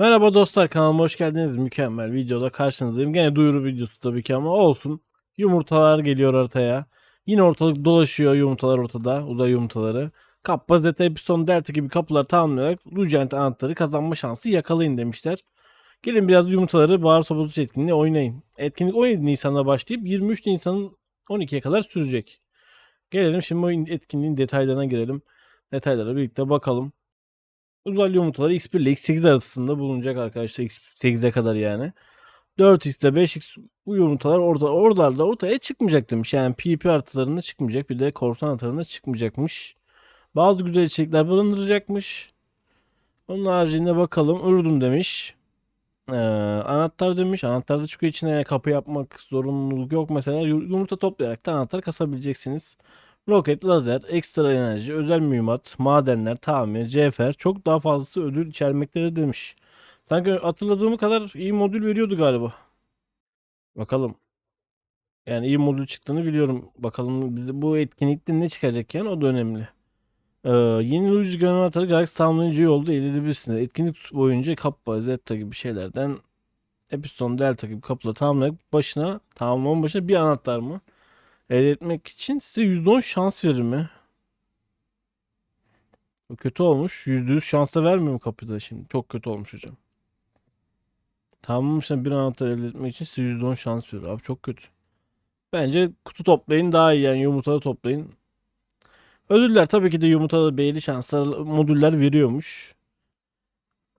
Merhaba dostlar kanalıma hoş geldiniz. Mükemmel videoda karşınızdayım. Gene duyuru videosu tabii ki ama olsun. Yumurtalar geliyor ortaya. Yine ortalık dolaşıyor yumurtalar ortada. Uzay yumurtaları. Kappa, Zeta, Epsilon, Delta gibi kapılar tamamlayarak Lugent anahtarı kazanma şansı yakalayın demişler. Gelin biraz yumurtaları Bahar Sopası etkinliği oynayın. Etkinlik 17 Nisan'da başlayıp 23 Nisan'ın 12'ye kadar sürecek. Gelelim şimdi o etkinliğin detaylarına girelim. Detaylara birlikte bakalım. Uzaylı yumurtaları X1 ile X8 arasında bulunacak arkadaşlar. X8'e kadar yani. 4X ile 5X bu yumurtalar orada oralarda ortaya çıkmayacak demiş. Yani PP artılarında çıkmayacak. Bir de korsan artılarında çıkmayacakmış. Bazı güzel içerikler barındıracakmış. Onun haricinde bakalım. Ürdüm demiş. Ee, anahtar demiş. Anahtarda çünkü içine kapı yapmak zorunluluk yok. Mesela yumurta toplayarak da anahtar kasabileceksiniz. Roket, lazer, ekstra enerji, özel mühimmat, madenler, tamir, cevher çok daha fazlası ödül içermektedir demiş. Sanki hatırladığım kadar iyi modül veriyordu galiba. Bakalım. Yani iyi modül çıktığını biliyorum. Bakalım bu etkinlikte ne çıkacak yani o da önemli. Ee, yeni Luigi Granatları Galaxy tamamlayıcı yolda elde edebilirsiniz. Etkinlik boyunca Kappa, Zeta gibi şeylerden Epsilon, Delta gibi kapıları tamamlayıp başına tamamlamanın başına bir anahtar mı? Elde etmek için size %10 şans verir mi? Bu kötü olmuş. %100 şans da vermiyor mu kapıda şimdi? Çok kötü olmuş hocam. Tamamlamışlar bir anahtar elde etmek için size %10 şans verir. Abi çok kötü. Bence kutu toplayın daha iyi yani yumurtalı toplayın. Ödüller tabii ki de yumurtalı belli şanslar modüller veriyormuş.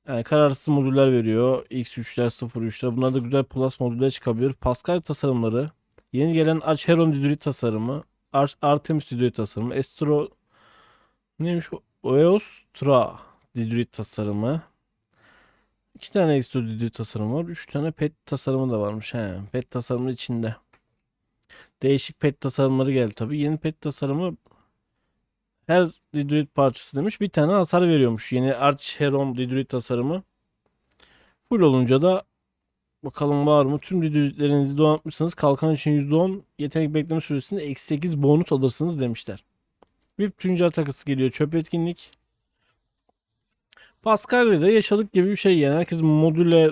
Yani kararsız modüller veriyor. X3'ler 0.3'ler. Bunlar da güzel plus modüller çıkabilir. Pascal tasarımları Yeni gelen Acheron Didrit tasarımı, Ar Artemis Didrit tasarımı, Estro neymiş o? Eostra Didrit tasarımı. İki tane Estro Didrit tasarımı var. Üç tane pet tasarımı da varmış. He, pet tasarımı içinde. Değişik pet tasarımları geldi tabi. Yeni pet tasarımı her Didrit parçası demiş bir tane hasar veriyormuş. Yeni Archeron Didrit tasarımı. Full olunca da Bakalım var mı? Tüm düdüklerinizi donatmışsınız. Kalkan için %10 yetenek bekleme süresinde eksi 8 bonus alırsınız demişler. Bir tüccar takısı geliyor. Çöp etkinlik. Pascal'le de yaşadık gibi bir şey yani. Herkes modüle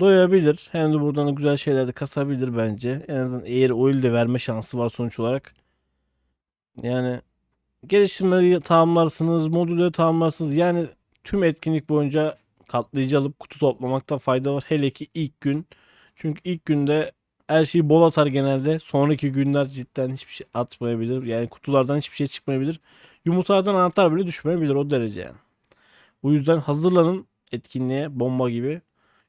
doyabilir. Hem de buradan da güzel şeyler de kasabilir bence. En azından eğer oil de verme şansı var sonuç olarak. Yani geliştirmeleri tamamlarsınız, modüle tamamlarsınız. Yani tüm etkinlik boyunca katlayıcı alıp kutu toplamakta fayda var. Hele ki ilk gün. Çünkü ilk günde her şeyi bol atar genelde. Sonraki günler cidden hiçbir şey atmayabilir. Yani kutulardan hiçbir şey çıkmayabilir. Yumurtalardan anahtar bile düşmeyebilir o derece yani. Bu yüzden hazırlanın etkinliğe bomba gibi.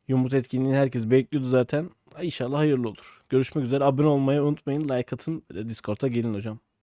Yumurta etkinliğini herkes bekliyordu zaten. İnşallah hayırlı olur. Görüşmek üzere. Abone olmayı unutmayın. Like atın. Discord'a gelin hocam.